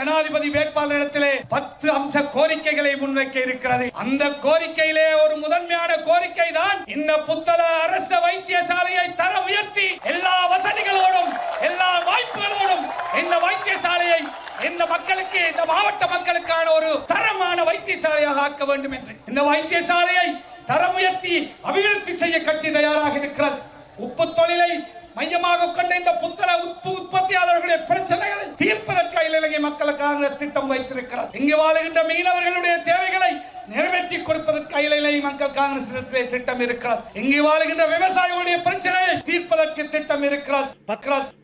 ஜனாதிபதி வேட்பாளரிடத்திலே பத்து அம்ச கோரிக்கைகளை முன்வைக்க இருக்கிறது. அந்த கோரிக்கையிலே ஒரு முதன்மையான கோரிக்கை தான் இந்த புத்தள அரசு வைத்தியசாலையை தர உயர்த்தி எல்லா வசதிகளோடும் எல்லா வாய்ப்புகளோடும் இந்த வைத்தியசாலையை இந்த மக்களுக்கு இந்த மாவட்ட மக்களுக்கான ஒரு தரமான வைத்தியசாலையாக ஆக்க வேண்டும் என்று. இந்த வைத்தியசாலையை தரம் உயர்த்தி அபிவிருத்தி செய்ய கட்சி தயாராக இருக்கிறது. உப்பு தொழிலை மையமாக கொண்ட இந்த புத்தள மக்கள் காங்கிரஸ் திட்டம் வைத்திருக்கிறது இங்கு வாழுகின்ற மீனவர்களுடைய தேவைகளை நிறைவேற்றி கொடுப்பதற்கு அகில இலங்கை மக்கள் காங்கிரஸ் திட்டம் இருக்கிறது. இங்கு வாழுகின்ற விவசாயிகளுடைய பிரச்சனையை தீர்ப்பதற்கு திட்டம் இருக்கிறது.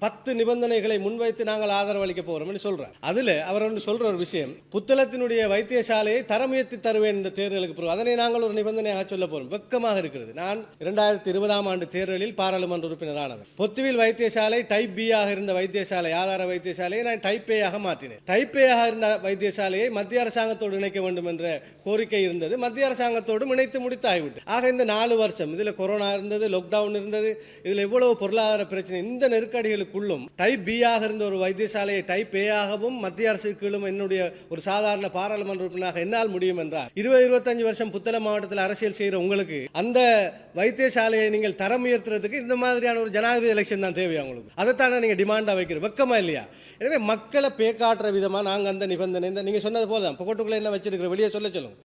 பத்து நிபந்தனைகளை முன்வைத்து நாங்கள் ஆதரவு அளிக்க போறோம்னு சொல்றார். அதுல அவர் ஒன்று சொல்ற ஒரு விஷயம் புத்தளத்தினுடைய வைத்தியசாலையை தரம் உயர்த்தி தருவேன் இந்த தேர்தலுக்கு பிறகு அதனை நாங்கள் ஒரு நிபந்தனையாக சொல்ல போறோம் வெக்கமாக இருக்கிறது. நான் இரண்டாயிரத்தி இருபதாம் ஆண்டு தேர்தலில் பாராளுமன்ற உறுப்பினரானவர் பொத்துவில் வைத்தியசாலை டைப் பி ஆக இருந்த வைத்தியசாலை ஆதார வைத்தியசாலையை நான் டைப் ஏ ஆக மாற்றினேன். டைப் ஏ ஆக இருந்த வைத்தியசாலையை மத்திய அரசாங்கத்தோடு இணைக்க வேண்டும் என்ற கோரிக்கை இருந்தது. மத்திய அரசாங்கத்தோடு இணைத்து முடித்தாகிவிட்டு ஆக இந்த நாலு வருஷம் இதில் கொரோனா இருந்தது லாக்டவுன் இருந்தது இதில் எவ்வளவு பொருளாதார பிரச்சனை இந்த நெருக்கடிகளுக்குள்ளும் டைப் பி ஆக இருந்த ஒரு வைத்தியசாலையை டைப் ஏ ஆகவும் மத்திய அரசு கீழும் என்னுடைய ஒரு சாதாரண பாராளுமன்ற உறுப்பினராக என்னால் முடியும் என்றார். இருபது இருபத்தஞ்சு வருஷம் புத்தள மாவட்டத்தில் அரசியல் செய்கிற உங்களுக்கு அந்த வைத்தியசாலையை நீங்கள் தரம் உயர்த்துறதுக்கு இந்த மாதிரியான ஒரு ஜனாதிபதி எலெக்ஷன் தான் தேவையா உங்களுக்கு? அதைத்தானே நீங்கள் டிமாண்டாக வைக்கிற வெக்கமா இல்லையா? எனவே மக்களை பேக்காட்டுற விதமாக நாங்கள் அந்த நிபந்தனை இந்த நீங்கள் சொன்னது போல தான் புகட்டுக்குள்ள என்ன வச்சிருக்கிற? வெளியே சொல்ல சொல்லுங்க.